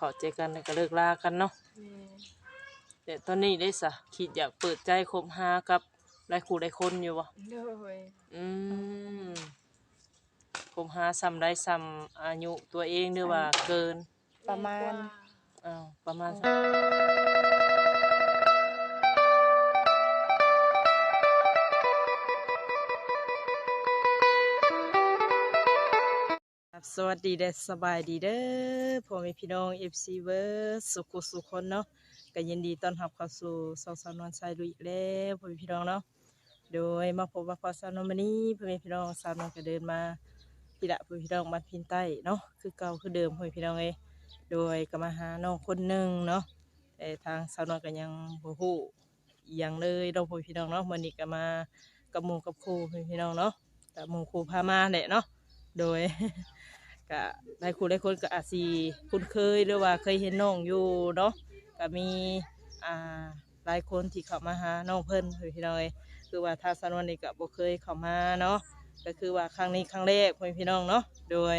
เข้าใจกันแล้วก็เลิกลากันเนาะแม่แต่ตอนนี้ได้สะคิดอยากเปิดใจคบหากับหลายคู่หลายคนอยู่บ่โดยอืมคบหาซ้ำได้ซ้ำอายุตัวเองหรือว่าเกินประมาณอ้าวประมาณ สวัสดีเด้สบายดีเด้อพ่อแม่พี่น้อง FC เวอร์สุขุสุขคนเนาะก็ยินดีต้อนรับเข้าสู่สองสาวนวลชายลุยอีกแล้วพ่อแม่พี่น้องเนาะโดยมาพบว่าพอสาวนวลวันนี้พ่อแม่พี่น้องสาวนวลก็เดินมาพี่ละพ่อพี่น้องบ้าพินใต้เนาะคือเก่าคือเดิมพ่อแม่พี่น้องเอ้ยโดยก็มาหาน้องคนหนึ่งเนาะแต่ทางสาวนวลก็ยังบ่ฮู้อย่างเลยเนาพ่อพี่น้องเนาะมื้อนี้ก็มากับหมู่กับครูพ่อแม่พี่น้องเนาะกับหมู่ครูพามาแหละเนาะโดย ก็หลายคนหลายคนก็อาจสิคุ้นเคยหรือว่าเคยเห็นน้องอยู่เนาะก็มีอ่าหลายคนที่เข้ามาหาน้องเพิ่นเพี่น้องเอ้ยคือว่าทางสนวนนี่ก็บ่เคยเข้ามาเนาะก็คือว่าครั้งนี้ครั้งแรกเพิ่นพี่น้องเนาะโดย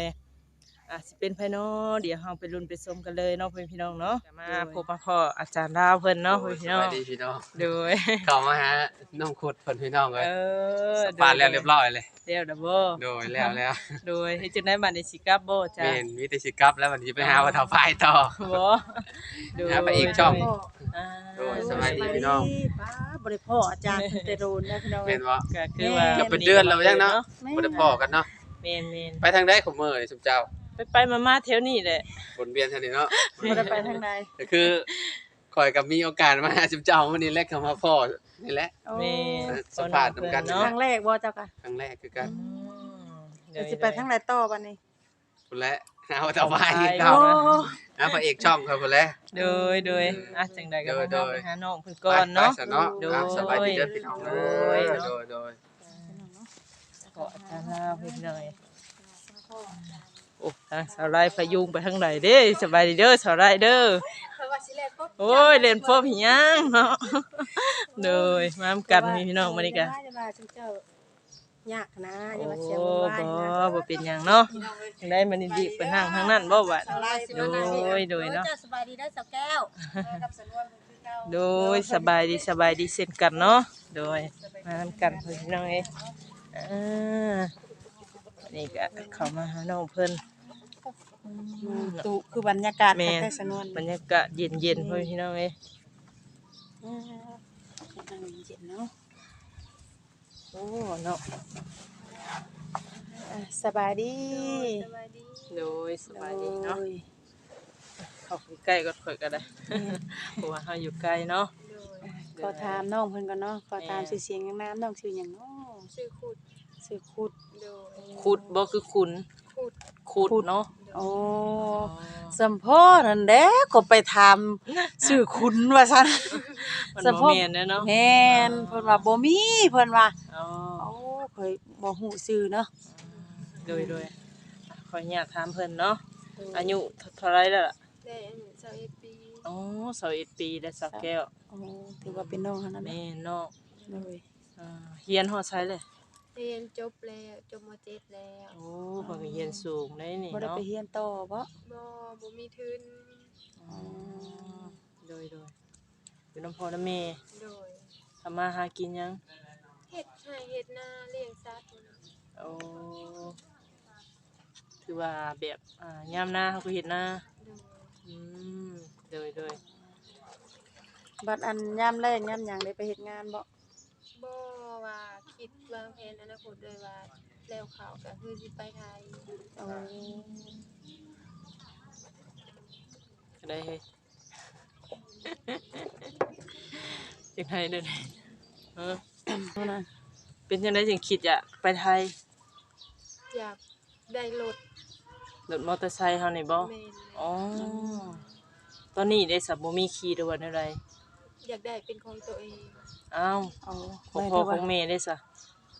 อาจสิเป็นภายนอกเดี๋ยวเฮาไปลุ้นไปชมกันเลยเนาะเพิ่นพี่น้องเนาะจะมาพบมาพ่ออาจารย์ดาวเพิ่นเนาะเพิ่นพี่น้องสวัสดีพี่น้องโดยเข้ามาฮะน้องขุดเพิ่นพี่น้องเลยเออสปาดแล้วเรียบร้อยเลยเรียบร้อยบ่โดยแล้วแล้วโดยเฮ็ดจังได๋บัดนี้สิกลับบ่จ้ะเมนมีแต่สิกลับแล้ววันนี้ไปหาว่าเท่าไฟต่อบ่โดยหาไปอีกช่องอ่าโดยสบายดีพี่น้องป้าบริพ่ออาจารย์เตโรนนะพี่น้องเมนว่าก็คือว่าเกือบเป็นเดือนแล้วยังเนาะบ่ได้พอกันเนาะแม่นแม่นไปทางใดของมื้อนี่สุเจ้า ไปไปมามาแถวนี้แหละวนเวียนเท่านี้เนาะบ่ได้ไปทางใดก็คือข่อยกับมีโอกาสมาหาสุเจ้าวันนี้แหละเข้ามาพ่อนี่แหละโอ้แม่นสัมภาษณ์นำกันเนาะครั้งแรกบ่เจ้าค่ะครั้งแรกคือกันอืมเดี๋ยวสิไปทางไหนต่อบัดนี้พุ่นแหละหาว่าเท่าไฟเเก่าโอ้หาพระเอกช่องเขาพุ่นแหละ โดยโดยอะจังใดก็โดยมาโดเฮายไปหาน้องเพิ่นก่อนไปเนาะ ไปซเนาะโดยอะสบายดีเด้อพี่น้องโดโดยยเนาะโดยโดย ขออาจารย์ลาเพิ่นหน่อย โอ้ทางสาวไร่พยุงไปทางไหนเด้สบายดีเด้อสาวไร่เด้อโอ้ยเล่นพบหิยังเนาะโดยมามกันมีพี่น้องมานี่กันจะมาเจ้ายากนะอย่าโอ้มาเสียบ่วุ่นวายนะบ่เป็นหยังเนาะจังได้มันดีไปนั่งทางนั้นบ่บัดโดยโดยเนาะสบายดีได้สาวแก้วกับสนวนคือเก่าโดยสบายดีสบายดีเช่นกันเนาะโดยมาทำกันเพิ่นพี่น้องเอ้ ยอ่านี่ก็เข้ามาหาน้องเพิ่น ตุคือบรรยากาศแม่ แต่สนวนบรรยากาศเย็นๆเพิ่นพี่น้องเอ้ยอ่านั่งเย็นเนาะโอ้เนาะอะสบายดีโดยสบายดีเนาะโอ้ยเข้าไปใกล้ก็ค่อยก็ได้เพราะว่าเฮาอยู่ไกลเนาะ ขอถามน้องเพิ่นก่อนเนาะขอถามชื่อเสียงยังน้ำน้องชื่อหยังเนาะชื่อขุด ชื่อคุดโดยขุดบ่คือขุนขุดขุดเนาะโอ้สัมพ่อนั่นแหละก็ไปถามชื่อคุณว่าซั่นมันสัมบ่พ่อแม่นเด้อเนาะแม่นเพิ่นว่าบ่มีเพิ่นว่าอ๋อโอ้ข่อยบ่ฮู้ชื่อเนาะโดยโดยขออนุญาตถามเพิ่นเนาะอายุเท่าไหร่แล้วล่ะได้อายุ21ปีอ๋อ21ปีแล้วสักแก้วโอ้ถือว่าเป็นน้องเท่านั้นแม่เนาะเนาะเลยอ่าเฮียนฮอดไสเลย เรียนจบแล้วจบม .7 แล้วโอ้เพิ่นก็เฮียนสูงได้นี่บ่ได้เนาะไปเรียนต่อบ่บ่บ่มีทุนอ๋อโดยโดยอยู่น้ำพ่อน้ำแม่โดยทำมาหากินยังเฮ็ดให้เฮ็ดนาเลี้ยงสัตว์นะโอ้ถือว่าแบบอ่ายามหน้าเขาก็เฮ็ดหน้าโดยอืมโดยโดยบัดอันยามแลงยามหยังได้ไปเฮ็ดงานบ่บ่ว่า คิดวางแผนอนาคตเลยว่าแล้วเขาก็คือสิไปไทยโอ้ก็ได้เฮ้ยจังไดเด้อเออเท่านั้นเป็นจังไดจึงคิดอยากไปไทย อยากได้รถรถมอเตอร์ไซค์เฮานี่บ่แม่นอ๋อ ตอนนี้ได้สับบ่มีขี่ด้วยวันอะไรอยากได้เป็นของตัวเองอ้าวเอาของหมายพ่อถึงขว่าองแม่ได้ซะ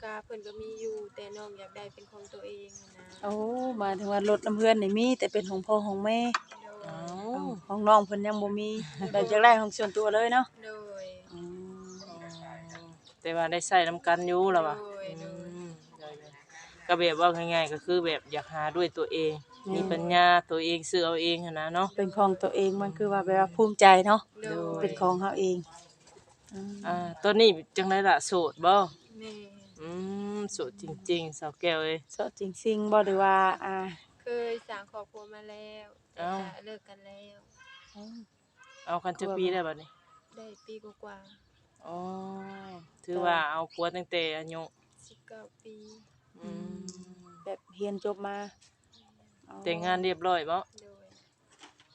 กาเพิ่นก็มีอยู่ แต่น้องอยากได้เป็นของตัวเองนะโอ้หมายถึงว่ารถน้ำเพื่อนนี่มี แต่เป็นของพ่อของแม่โดอ้ายวของน้องเพิ่นยังบ่มีแบบจักได้ของส่วนตัวเลยเนาะโดย อืมแต่ว่าได้ใส่น้ำกันอยู่แล้วว่ะโดยอืโดยมได้ๆก็แบบว่าง่ายๆก็คือแบบอยากหาด้วยตัวเองโมีปัญญาตัวเองซื้อเอาเองหั้นนะเนาะ เป็นของตัวเองมันคือว่าแบบว่าภูมิใจเนาะโดย เป็นของเฮาเองอืมอ่าตอนนี้จังไดล่ะโสดบ่แม่ อืมโสดจริงๆสาวแก้วเอ้ย โสดจริงๆบ่หรือว่า อ่าเคยสร้างครอบครัวมาแล้วแต่เอ้าก็เลิกกันแล้ว เอากันจักปีได้บัดนี้ได้ปีกว่าอ๋อถือว่าเอาผัวตั้งแต่อายุๆ19ปีอืมแบบเรียนจบมาอ๋อแต่งงานเรียบร้อยบ่โดย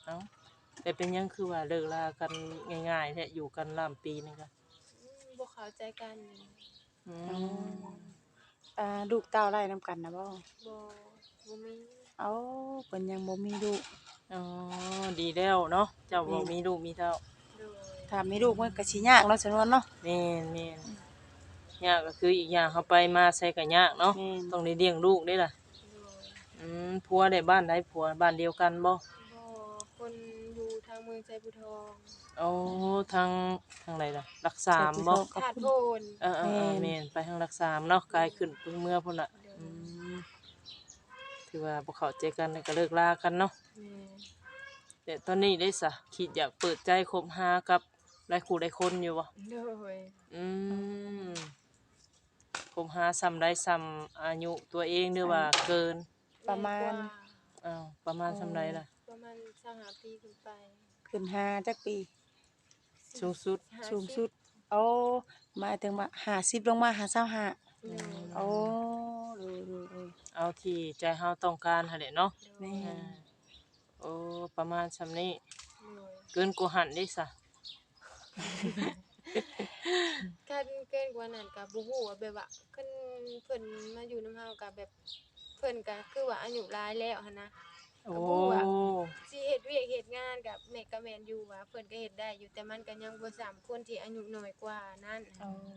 เอ้าแต่เป็นหยังคือว่าเลิกลากันง่ายๆแท้อยู่กันล่ำปีนึงก็ อืมบ่เข้าใจกัน อือ๋อมอ่าลูกเต้าไล่นํกันนะบ่บ่บ่มีเอ้าเพิ่นยังบ่มีลูกอ๋อดีแล้วเนาะเจ้าบ่มีลูกมีเต้าโดยถ้ามีลูกมันก็สิยากเนาะสนวนเนาะแม่นแม่นยากก็คืออีกอย่างเขาไปมาใส่ก็ยากเนาะแม่นต้องได้เลี้ยงลูกได้ล่ะโดยอืมผัวได้บ้านได้ผัวบ้านเดียวกันบ่บ่คนอยู่ทางเมืองใจบุทอง โอ้ทาง กษามบ่ขอบถาดคุณโพนเออเออเออแม่นไปทางรักษามเนาะกายขึ้นพึ่งเมื่อพุ่นน่ะอืมถือว่าบ่เข้าใจกันแล้วก็เลิกลากันเนาะแม่แต่ตอนนี้ได้สะคิดอยากเปิดใจคบหากับหลายคู่หลายคนอยู่บ่โดยอืมคบหาซ้ำได้ซ้ำอายุตัวเองหรือว่าเกินประมาณแกว่อ้าวประมาณซ้ำใดล่ะ ประมาณ25ปีขึ้นไปขึ้นห้าจักปีสูงสุด50สูงสุด โอ้หมายถึงว่า50ลงมาหา25โดยโอ้ดูดูดูเอาที่ใจเฮาต้องการหั่นแหละเนาะแม่อ่าโอ้ประมาณซ้ำนี้โดยเกินกว่าหันได้ซะการเกินกว่านั้นก็บ่ฮู้ว่าแบบว่าเพิ่นเพิ่นมาอยู่นำเฮาก็แบบเพิ่นก็คือว่าอายุหลายแล้วหันนะ โอ้ก็บ่ว่าสิเฮ็ดเวียกเฮ็ดงานกับแม่ก็แม่นอยู่ว่าเพิ่นก็เฮ็ดได้อยู่แต่มันก็ยังบ่สามคนที่อายุน้อยกว่านั้น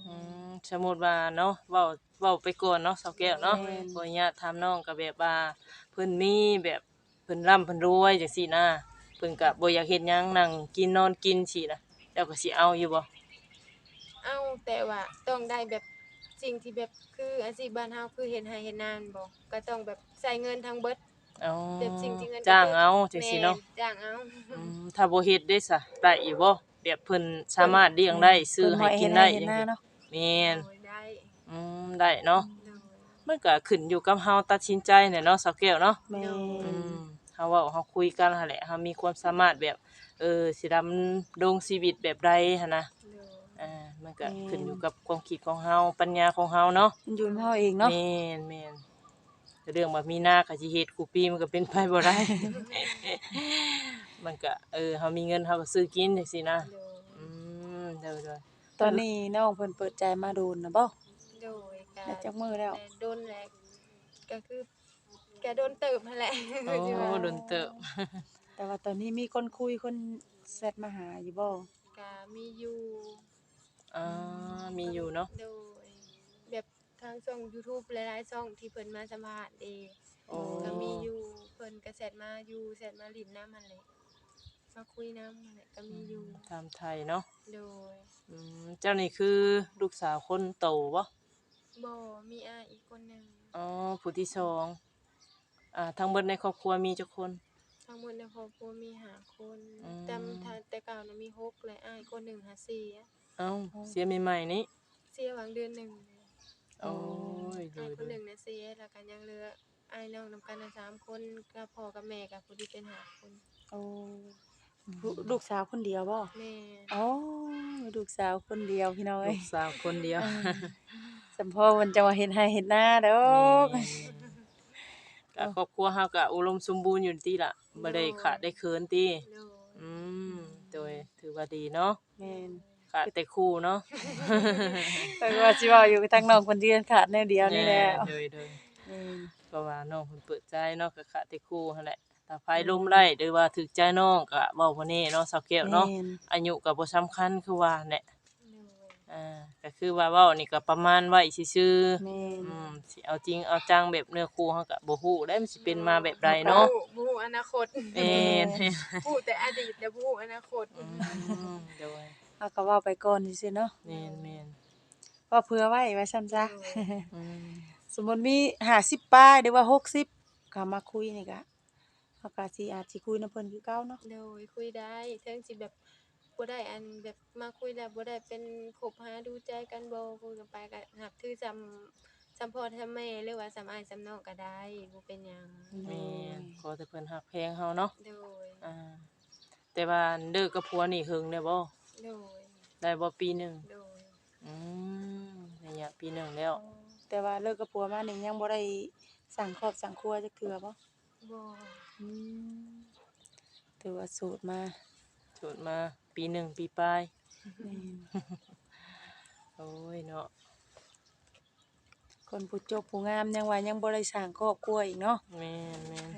อืมสมมุติว่าเนาะเว้าเว้าไปก่อนเนาะสาวแก้วเนาะแม่นขออนุญาตถามน้องก็แบบว่าเพิ่นมีแบบเพิ่นร่ำเพิ่นรวยจังซี่นะเพิ่นก็บ่อยากเฮ็ดหยังนั่งกินนอนกินสินะเจ้าก็สิเอาอยู่บ่เอาแต่ว่าต้องได้แบบสิ่งที่แบบคืออาชีพบ้านเฮาคือเฮ็ดไร่เฮ็ดนาแม่นบ่ก็ต้องแบบใส่เงินทั้งเบิด เอาแบบสิ่งที่เงินจ้างเอาจังซี่เนาะแม่จ้างเอาอืมถ้าบ่เฮ็ดได้ซะได้อยู่บ่แบบเพิ่นสามารถเลี้ยงได้ซื้อให้กินได้เห็จันงหน้าซี่เนาะแม่นโดยได้อืมได้เนาะโดยมันก็ขึ้นอยู่กับเฮาตัดสินใจเนี่ยเนาะสาวแก้วเนาะ แม่อืมเฮาเว้าเฮาคุยกันหั่นแหละเฮามีความสามารถแบบ เออสิดำดงชีวิตแบบใดหั่นนะโดยอ่ามันก็ขึ้นอยู่กับความคิดของเฮาปัญญาของเฮาเนาะมันอยู่กับเฮาเองเนาะแม่นแม่นแต่ เรื่องว่ามีหน้าก็สิเฮ็ดกูปีมันก็เป็นไปบ่ได้ มันก็เออเฮามีเงินเฮาก็ซื้อกินจังซี่นะโดยอืมเด้อตอนนี้น้องเพิ่นเปิดใจมาโดนนะบ่ โดยก็ได้จักมื้อแล้ว โดนแหละก็คือก็โดนเติบนั่นแหละๆโอ้ที่ว่าโดนเติบแต่ว่าตอนนี้มีคนคุยคนแชทมาหาอยู่บ่ก็มีอยู่อ่ามีอยู่เนาะโดยแบบ ทางช่อง YouTube หลายๆช่องที่เพิ่นมาสัมภาษณ์เองโอ้ก็มีอยู่เพิ่นก็แชทมาอยู่แชทมาลิ้นน้ำมันแหละมาคุยน้ำมันแหละก็มีอยู่ตามไทยเนาะโดยอืมเจ้านี่คือลูกสาวคนโตบ่บ่มีอ้ายอีกคนหนึงอ๋อผู้ที่สองอ่าทั้งเบิดในครอบครัวมีจักคน ทั้งหมดในครอบครัวมีห้าคนอืม แต่ถ้าแต่เก่านะมีหกและอ้ายคนหนึ่งหาสี่อะเอ้าเสียใหม่ๆนี้เสียหวังเดือนหนึ่ง โอ้ยดูอ้ายคนหดูนึ่งนะเสียแล้วก็ยังเหลืออ้ายน้องนำกันนะสามคนกับพ่อกับแม่กับผู้ที่เป็นห้าคนโอ้ลูกลูกสาวคนเดียวบ่แม่โอ้ลูกสาวคนเดียวพี่น้อลูยกสาวคนเดียวสัมพ่อมันจะมาเห็นให้เห็นหน้าเด้อก็ครอบครัวเฮาก็อุดมสมบูรณ์อยู่ติล่ะบ่ได้ขาดได้เคินติโดยอืมโดยถือว่าดีเนาะแม่น ขาดแต่คู่เนาะแต่ว่าสิเว้าอยู่ทางน้องคนเดียวขาดแนวเดียวนี่แหละโดยโดยแม่นเพราะว่าน้องเพิ่นเปิดใจเนาะก็ขาดแต่คู่หั่นแหละถ้าไฟลมไล่หรือว่าถึกใจน้องก็เว้าบ่แน่เนาะสาวแก้วเนาะแม่นอายุก็บ่สำคัญคือว่าแหละโดยอ่าก็คือว่าเว้านี่ก็ประมาณไว้ซื่อๆแม่นอืมสิเอาจริงเอาจังแบบเนื้อคู่เฮาก็บ่ฮู้ได้มันสิเป็นมาแบบใดเนาะผู้ผู้อนาคตแม่นผู้แต่อดีตและผู้อนาคตอืมโดย เอาก็เว้าไปก่อนซื่อๆเนาะแม่นแม่นว่าเผื่อไว้ว่าซั่นซะ อืมสมมุติมี50ป้ายหรือว่า60ก็มาคุยนี่ก็เฮาก็สิอาจสิคุยนํเพิ่นคือเก่าเนาะโดยคุยได้เทิงสิแบบบ่ได้อันแบบมาคุยแล้วบ่ได้เป็นคบหาดูใจกันบ่คุยกันไปก็นับถือจำจำพ่อจำแม่หรือว่าจำอ้ายจำน้องก็ได้บ่เป็นหยังแม่นขอแต่เพิ่นฮักแพงเฮาเนาะโดยอ่าแต่ว่าเลิกกับผัวนี่หึงได้บ่ โดยได้บ่ปีหนึงโดยอืมระยะปีหนึงแล้ว แต่ว่าเลิกกับผัวมานี่ยังบ่ได้สั่งครอบสั่งครัวจักเทื่อบ่บ่อืมถือว่าโสดมาสุดมาปีหนึ่งปีปลาย แม่นโอ้ยเนาะคนผู้จบผู้งามยังว่ายังบ่ได้สร้างครอบครัวอีกเนาะแม่นแม่น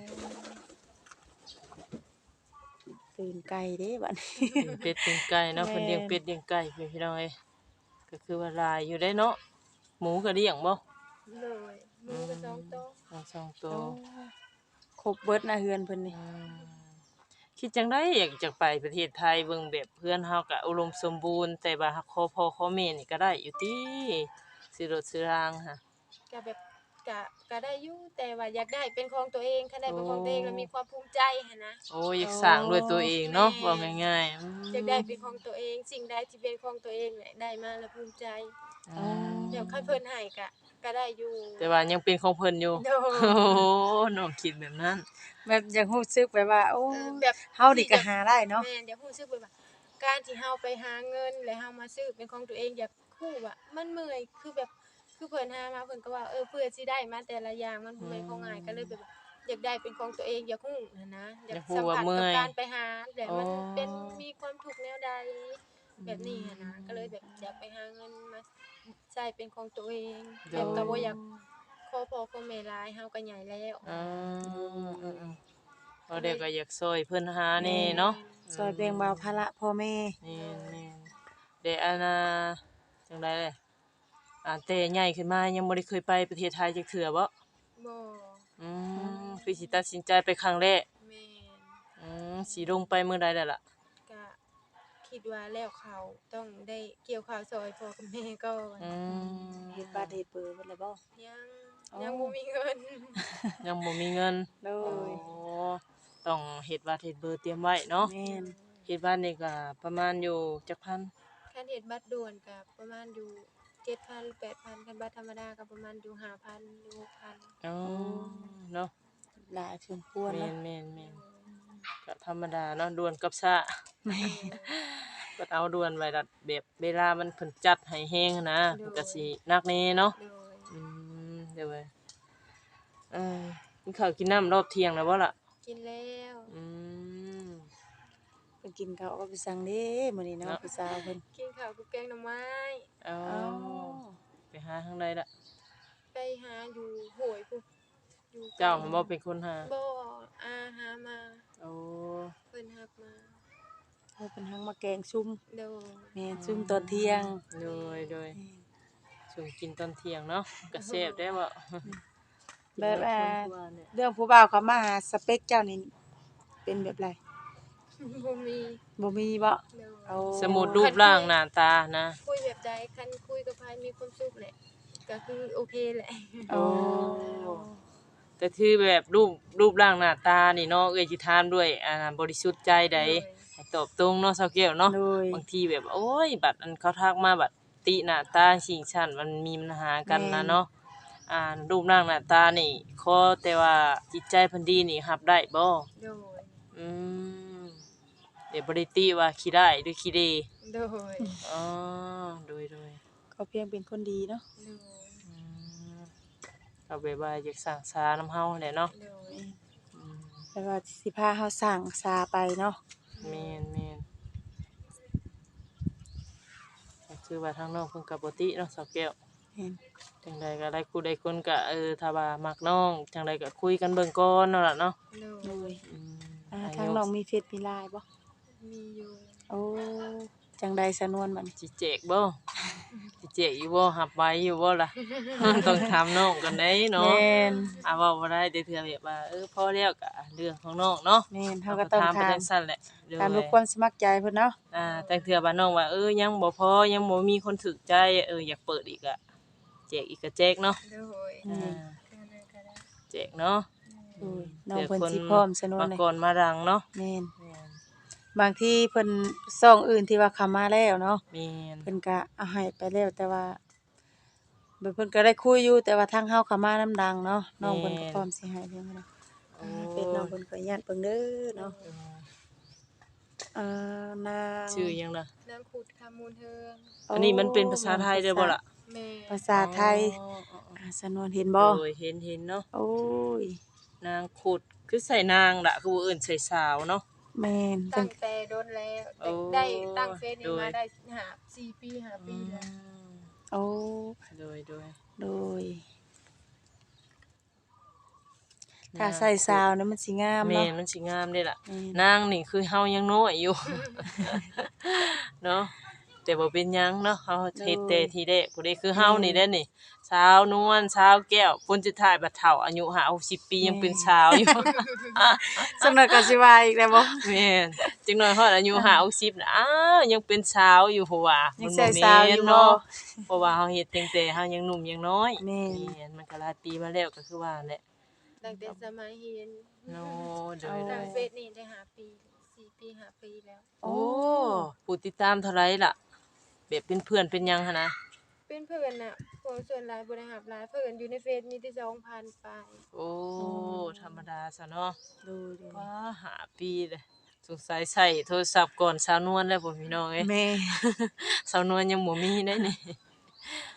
ตื่นไกลเด้บัดนี้ เป็นเป็ดเป็นไก่เนาะแม่นเพิ่นเลี้ยงเป็ดเลี้ยงไก่เพิ่นพี่น้องเอ้ยก็คือว่าหลายอยู่ได้เนาะหมูก็เลี้ยงบ่โดยหมูก็สองโตวทั้งสองตัวครบเบิดนะเฮือนเพิ่นนี่อืมคิดจังไดอยากจะไปประเทศไทยเบิ่งแบบเพื่อนเฮาก็อุดมสมบูรณ์แต่ว่าขอพ่อขอแม่นี่ก็ได้อยู่ติสิรถสิรางค่ะก็แบบก็ ก็ได้อยู่แต่ว่าอยากได้เป็นของตัวเองคันได้เป็นของตัวเองแล้วมีความภูมิใจหันนะ โอ้ยอยากสร้างด้วยตัวเองเนาะว่าง่ายๆอืมอยากได้เป็นของตัวเอง สิ่งใดที่เป็นของตัวเองแหละได้มาแล้วภูมิใจอืมเดี๋ยวคันเพิ่นให้ก็ก็ได้อยู่แต่ว่ายังเป็นของเพิ่นอยู่ โดโอ้ยโหน้องคิดแบบนั้น แบบยังรู้สึกแบบว่า โอ้เออแบบเฮานี่ก็หาได้เนาะ แม่นเดี๋ยวรู้สึกแบบว่าการที่เฮาไปหาเงินแล้วเฮามาซื้อเป็นของตัวเองอยากคู่ว่ามันเมื่อยคือแบบ คือเพิ่นหามาเพิ่นก็ว่าเออเพื่อสิได้มาแต่ละอย่างมันบ่แม่นของง่ายก็เลยแบบอยากได้เป็นของตัวเองอยากฮู้นะนะอยากสัมผัสกับการไปหาแต่มันเป็นมีความทุกข์แนวใดแบบนี้อะนะก็เลยแบบอยากไปหาเงินมาใช้เป็นของตัวเองแบบก็บ่อยากขอพ่อขอแม่หลายเฮาก็ใหญ่แล้วอืมอืมๆเอาเด็กก็อยากซอยเพิ่นหาแนี่เนาะซอยแบ่งเบาภาระพ่อแม่นี่นี่เด็กอันน่ะจังได๋เลย อ่าแต่ใหญ่ขึ้นมายังบ่ได้เคยไปประเทศไทยจักเทื่อบ่บ่อืมคือสิตัดสินใจไปครั้งแรกแม่นอืมสิลงไปมื้อใดแล้วล่ะก็คิดว่าแล้วเขาต้องได้เกี่ยวข้าวซอยพ่อกับแม่ก่อนอืมเฮ็ดบ้านเฮ็ดเบอร์เพิ่นแล้วบ่ ยังอ๋อยังบ่มีเงินยังบ่มีเงินโดโอ้ยต้องเฮ็ดบัตรเฮ็ดเบอร์เตรียมไว้เนาะแม่นเฮ็ดบ้านนี่ก็ประมาณอยู่จักพัน คันเฮ็ดบัตรด่วนก็ประมาณอยู่ 7,000หรือ8,000คันบัตรธรรมดาก็ประมาณอยู่5,000หรือ6,000อ๋อเนาะหลายสมควรแม่เนาะนแม่นแม่นก็ธรรมดาเนาะด่วนกับซ่าก็เอาด่วนไว้ดัดแบบเวลามันเพิ่นจัดให้แฮงนะมันก็สินักแน่เนาะโดยอืมเดี๋ยวเว้ยเอ้ยกินข้าวกินน้ำรอบเที่ยงแล้วบ่ล่ะกินแล้ว อืม ไปกินข้าวก็ไปสั่งเด้มื้อนี้เนาะเนาะ ผู้สาวเพิ่นกินข้าวกับแกงหน่อไม้ เอาอ๋อไปหาทางใดล่ะ ไปหาอยู่โหยพุอยู่เจ้าบ่เป็นคนหา บ่อาหามาโอ้เพิ่นฮับมาเพิ่นเป็นหังมาแกงซุ่มโดยแม่นซุ่มตอนเที่ยงโดยโดยช่วงกินตอนเที่ยงเนาะก็แซ่บได้บ่แบบอ่ากินแบบคนทั่วเนี่ยเรื่องผู้บ่าวเขามาหาสเปคเจ้านี่เป็นแบบไร บ่มีบ่มีบ่โดยเอาสมุดรูปร่างหน้าตานะ คุยแบบใดคันคุยกับใครมีความสุขแหละก็คือโอเคแหละ โอ้แต่ที่แบบรูปรูปร่างหน้าตานี่เนาะเอ้ยสิถามด้วยอ่าบริสุทธิ์ใจใดให้ตอบตรงเนาะเซาแก้วเนาะ โดย บางทีแบบโอ้ย บัดอันเขาทักมาบัดติหน้าตาสิ่งชั้นมันมีปัญหากันนะเนาะอ่ารูปร่างหน้าตานี่ขอแต่ว่าจิตใจเพิ่นดีนี่รับได้บ่โดยอืม เดี๋ยวบ่ได้ติว่าขี้ได้หรือขี้ดีโดยอ๋อโดยโดยเขาเพียงเป็นคนดีเนาะโดยอืมก็แบบว่าอยากสร้างสาน้ำเฮาแหละเนาะโดยอืมแล้วก็สิพาเฮาสร้างสาไปเนาะแม่นแม่นก็คือว่าทางน้องเพิ่นก็บ่ติเนาะสาวแก้วเห็นจังใดก็ได้คู่ใดคนก็เออถ้าว่ามักน้องจังใดก็คุยกันเบิ่งก่อนเนาะล่ะเนาะโดโดยยอืมอ่าอายุทางน้องมีเฟซมีไลน์บ่ มีอยู่โอ้จังใดสนวนบัดนี้สิแจกบ่สิแจกอยู่บ่หับไว้อยู่บ่ล่ะ ต้องถามน้องกันได้เนาะแม่นอ่าเว้าบ่ได้แต่เทื่อแบบว่าเออพอแล้วก็เรื่องของน้องเนาะแม่นเฮาก็ต้องถามไปถามจังซั่นแหละโดย ตามรู้ความสมัครใจเพิ่นเนาะอ่าแต่เทื่อบ้านน้องว่าเออยังบ่พอยังบ่มีคนถูกใจเอออยากเปิดอีกอะแจกอีกก็แจกเนาะโดยอ่าก็ได้ก็ได้แจกเนาะโโอ้ยน้องเพิ่นสิพร้อมซะโนนมาเลยก่อนมาดังเนาะแม่นแม่น บางทีเพิ่นซ่องอื่นที่ว่าเข้ามาแล้วเนาะแม่นเพิ่นก็เอาให้ไปแล้วแต่ว่าเพิ่นก็ได้คุยอยู่แต่ว่าทางเฮาเข้ามาน้ำดังเนาะน้องเพิ่นก็พร้อมสิให้เรื่องนั้นโอ้เป็นน้องเพิ่นก็ญาติเบิ่งเด้อเนาะเอ่อนางชื่อหยังล่ะนางขุดคำมูลเทิงอันนี้มันเป็นภาษาไทยเด้อบ่ล่ะแม่ภาษาไทยอ๋ออ๋ออ๋ออ่าสนวนเห็นบ่โดยเห็นเห็นเนาะโอ้ยนางขุดคือใส่นางล่ะคือบ่เอิ้นใส่สาวเนาะ แม่นเพิ่ตั้นงแต่โดนแล้วโอ้ ได้ตั้งเฟซนี้โดยมาได้หาสี่ปีหาปีแล้วโอ้โดยโดยโดยถ้าใส่ซาวน์นั้นมันสิงามแม่เนาะนมันสิงามเด้ล่ะแม่นนางนี่คือเฮายังน้อยอยู่ เนาะ แต่บ่เป็นหยังเนาะเฮาเฮ็ดแต่ทีแรกผู้ใดคือเฮานี่แหละนี่สาวนวลสาวแก้วคนสุดท้ายบัดเฒ่าอายุ50ปียังเป็นสาวอยู่ สำหรับก็สิว่าอีกแล้วบ่ แม่นจังน้อยฮอดอายุ50น่ะอ้าวยังเป็นสาวอยู่เพราะว่ายัมังนใส่บ่ซาวแม่อยู่นบ่เนาะเพราะว่าเฮาเฮ็ดตั้งแต่เฮายังหนุ่มยังน้อยแม่นแม่นมันก็หลายปีมาแล้วก็คือว่าแหละตั้งแต่สมัยเรียนโน้โดเอายโดตั้งยเฟซนี่ได้หาปีสี่ปีหาปีแล้ว โอ้ผู้ติดตามเท่าไหร่ล่ะ แบบเป็นเพื่อนเป็นหยังหั่นนะเป็นเพื่อนน่ะพวกส่วนหลายบ่ได้หับหลายเพื่อนอยู่ในเฟซมีแต่2,000ไปโอ้ธรรมดาซะเนาะดูดิว้าหาปีเลยสงสัยใส่โทรศัพท์ก่อนสาวนวลแล้วผมพี่น้องเอ้ย แม่ สาวนวลยังบ่มีได้นี่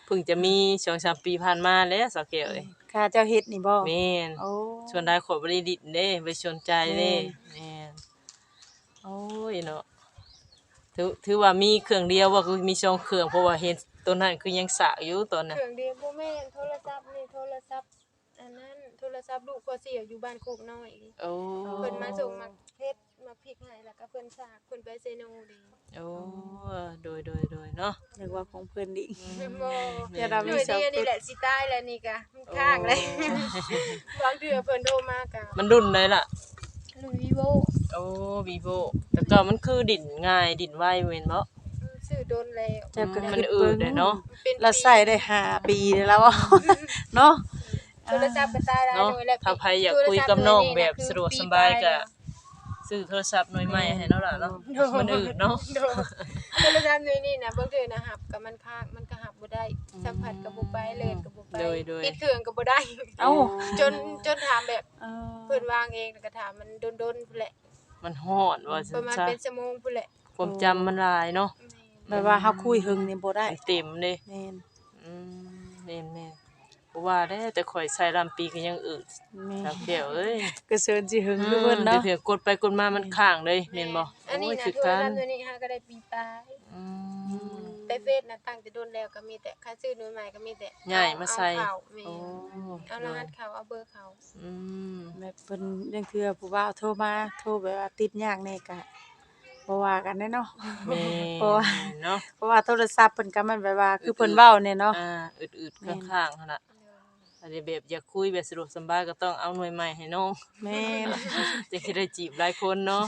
เพิ่งจะมีสองสามปีผ่านมาแล้วสาวเกลเอ้ยข้าเจ้าเฮ็ดนี่บ่แม่นโอ้ส่วนได้ขอยบ่ได้ดิดเด้ไปสนใจเด้แม่นแม่นโอ้ยเนาะ ถือถือว่ามีเครื่องเดียวว่าคือมีสองเครื่องเพราะว่าเห็นตัวนั้นคือยังสะอยู่ตอนเคน่ะรื่องเดียวบ่แม่นโทรศัพท์นี่โทรศัพท์อันนั้นโทรศัพท์ลูกก็เสียอยู่บ้านโคกน้อยนี่โอ้เพิ่นมาส่งมาเพชรมาพริกให้แล้วก็เพิ่นฝากเพิ่นไปเซโนเด้โอ้โดยโดยโดยเนาะนึกว่าของเพิ่นดิบ่อย่าดำหน่วยนี้อันนี้แหละสิตายแล้วนี่กะมันข้างเลยบางเทื่อเพิ่นโทรมากะมันรุ่นไหนล่ะ ลุยวิโวโอ้วีโวแต่ก็มันคือดินง่ายดินไวเว้นบ่ซื้อโดนแล้วเจ้าก็มัคืนออืเบิ่ดงเลยเนาะเป็นเราใส่ได้ห้าปีแล้วอะเนาะโทรศัพท์ก็ตายแล้วเนาะหน่วยแล้วถ้าใครอยากคุยกับน้องแบบสะดวกสบายก็ซื้อโทรศัพท์หน่วยใหม่ให้เนาะล่ะเนาะมันอืดเนาะโดนโทรศัพท์หน่วยนี่นะบางเทื่อนะหับก็มันค้างมันก็หั บบ่ได้ สัมผัสก็บ่ไปเล่นก็บ่ไปโดยโดย ปิดเครื่องก็บ่ได้ เอ้า จนจนถามแบบเออเพิ่นวางเองแล้วก็ถามมันโดนๆพุ่นแหละ มันฮ้อนว่าปซั่ระนมาณซะเป็นชั่วโมงพุ่นแหละความจำมันหลายเนาะแบบว่าเฮาคุยหึงนี่บ่ได้มันเต็มเด้แม่นอืมแม่นแม่นบ่ว่าได้แต่ข่อยใส่ลำปีก็ยังอืดแม่ครับเดี๋ยวเอ้ยก็เชิญสิหึงคือเพิ่นเนาะเดี๋ยวๆกดไปกดมามันค้างเลยแม่นบ่อันนี้โอ้ยนะคือโทรกัศันพท์ตัวนี้ฮะก็ได้ปีปลายอืม แต่เฟซน่ะตั้งแต่โดนแล้วก็มีแต่ค่าซื้อหน่วยใหม่ก็มีแต่ใหญ่มาใส่ เอเข้แม่โอ้เอารหัสเขาเอาเบอร์เขาอืมแบบเพิ่นจังเทื่อผู้บ่าวโทรมาโทรแบบว่าติดยากแน่ก็บ่ว่ากันแน่เนาะ แม่เพราะว่าเนาะเพราะว่าโทรศัพท์เพิ่นก็มันแบบว่าคือเพิ่นเว้าเนี่ยเนาะ อ่าอึดๆข้างๆหั่นน่ะอันนี้แบบอยากคุยแบบสะดวกสบายก็ต้องเอาหน่วยใหม่ให้น้อง แม่นจะสิได้จีบหลายคนเนาะ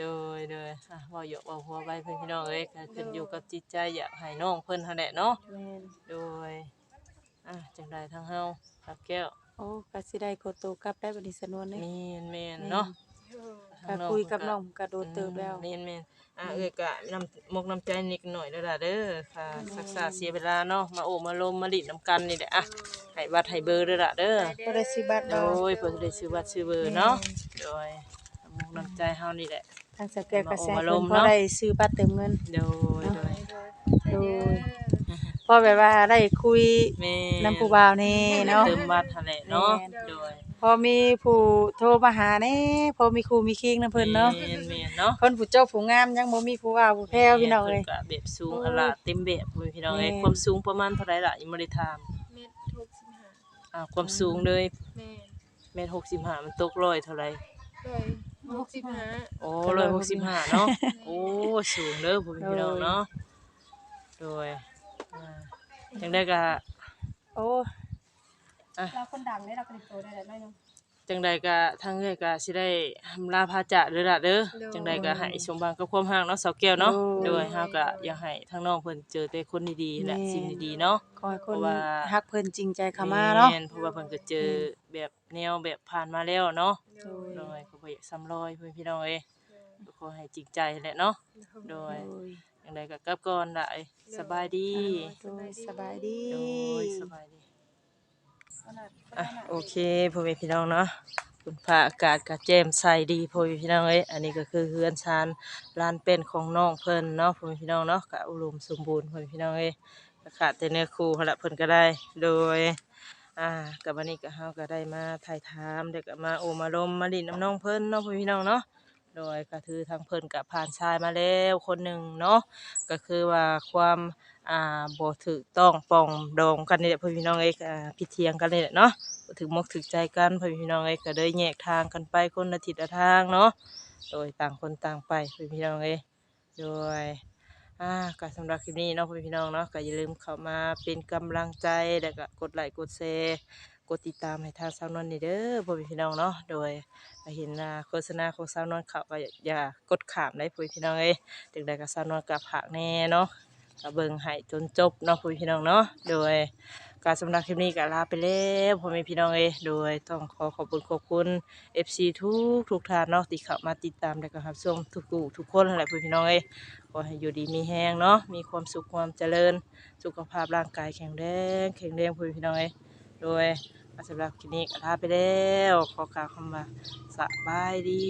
โดยโดยอะเว้าหยอกเว้าหัวไว้เพิ่นพี่น้องเอ้ยก็ขึ้นอยู่กับจิตใจอยากให้น้องเพิ่นหั่นแหละเนาะแม่นโดยอะจังใดทางเฮาครับแก้วโอ้ก็สิได้กดโตกลับได้บัดนี้สนวนเด้แม่นแม่นเนาะก็คุยกับน้องก็โดนเติบแล้ว แม่นแม่นอะเอ้ยก็นำมกน้ำใจนิดหน่อยเด้อล่ะเด้อค่ะศึกษาเสียเวลาเนาะมาโอ้มาลมมาดิดน้ำกันนี่แหละอะให้บัตรให้เบอร์เด้อล่ะเด้อ บ่ได้สิบัตรโดดอก ยเพิ่นสิได้ซื้อบัตรซื้อเบอร์เนาะ โดยมกน้ำใจเฮานี่แหละ ทางสแกนก็แซ่มาเพิ่ลนมพอเนาะได้ซื้อบัตรเติมเงิน โดยโดยโดยพอแบบว่าได้คุยแม่นํผู้บ่าวแนี่เนาะเติมบัตรหั่นแหละเนาะแม่นโดยพอมีผู้โทรมาหาแน่พอมีครูมีคิงนํเพิ่นเนาะแม่นแม่นเนาะคนผู้เจ้าผู้งามยังบ่มีผู้ว่าผู้แพ้วพี่น้องเอ้ยพิ่ก็แบบสูงอะล่ะเต็มแบบเลยพี่น้องเอ้ยแม่นความสูงประมาณเท่าไหร่ล่ะยังบ่ได้ถามเม็ดทุกสิบห้าอ่าความสูงเลยแม่เมตร65มันตกร้อยเท่าไหร่เลย หกสิบห้าโอ้ร้อยหกสิบห้าเนาะ โอ้ สูงเด้อพ่อแม่พี่น้องเนาะ โดยอ่าจังได้ก็โอ้เราคนดังได้เราก็ติดตัวได้แล้วน้อยนึง จังใดก็ทางเอ้ยก็สิได้อำลาพาจะเด้อล่ะเด้อโดย จังใดก็ให้สมหวังกับความรักเนาะสาวแก้วเนาะโดยโดยเฮาก็อยากให้ทางน้องเพิ่นเจอแต่คนดีๆและสิ่งดีๆเนาะ ขอให้คนเพราะว่า ฮักเพิ่นจริงใจเข้ามาเนาะ แม่เพราะว่าเพิ่นก็เจอแบบแนวแบบผ่านมาแล้วเนาะโดย โดยก็บ่อยากซ้ำรอยเพื่อนพี่น้องเอ้ยก็ขอให้จริงใจแหละเนาะโดยโดยจังใดก็กลับก่อนล่ะเอ้ยสบายดี โดยสบายดี โดยสบายดี อะโอเคพ่อแม่พี่น้องเนาะคุณพระอากาศก็แจมใส่ดีพ่อแม่พี่น้องเอ้ยอันนี้ก็คือเฮือนชานลานเป็นของน้องเพิ่นเนาะพ่อแม่พี่น้องเนาะก็อุดมสมบูรณ์พ่อแม่พี่น้องเอ้ยก็ขาดแต่เนื้อคู่หั่นละเพิ่นก็ได้โดยอ่ากับวันนี้ก็เฮาก็ได้มาถ่ายถามเด็กมาโอมาลมมาลินน้ำน้องเพิ่นเนาะพ่อพี่น้องเนาะ โดยก็คือทางเพิ่นกับผ่านชายมาแล้วคนหนึ่งเนาะก็คือว่าความอ่าบ่ถูกต้องปองดองกันนี่แหละพ่อพี่น้องเอ้ยอ่าผิเถียงกันนี่แหละเนาะบ่ถึงมกถึกใจกันพ่อพี่น้องเอ้ยก็เลยแยกทางกันไปคนละทิศละทางเนาะโดยต่างคนต่างไปพ่อพี่น้องเอ้ยโดยอ่าก็สำหรับคลิปนี้เนาะพ่อพี่น้องเนาะก็อย่าลืมเข้ามาเป็นกำลังใจแล้วก็กดไลค์กดแชร์ กดติดตามให้ทางสาวนวลนี่เด้อพ่อพี่น้องเนาะโดยเห็นโฆษณาของสาวนวลเขาก็อย่าอย่ากดขามได้พ่อพี่น้องเอ้ยถึงใดก็สาวนวลกับผักแน่เนาะก็เบิ่งให้จนจบเนาะพ่อพี่น้องเนาะโดยการสำหรับคลิปนี้ก็ลาไปแล้วพ่อแม่พี่น้องเอ้โดยต้องขอขอบคุณขอบคุณ FC ทุกทุกท่านเนาะที่เข้ามาติดตามและก็รับชมทุกๆทุกคนนั่นแหละพ่อพี่น้องเอ้ขอให้อยู่ดีมีแห้งเนาะมีความสุขความเจริญ สุขภาพร่างกายแข็งแรงแข็งแรงพูดพี่น้องเอ้ โดยสำหรับคลินิกลาไปแล้ว ขอกล่าวคำว่าสบายดี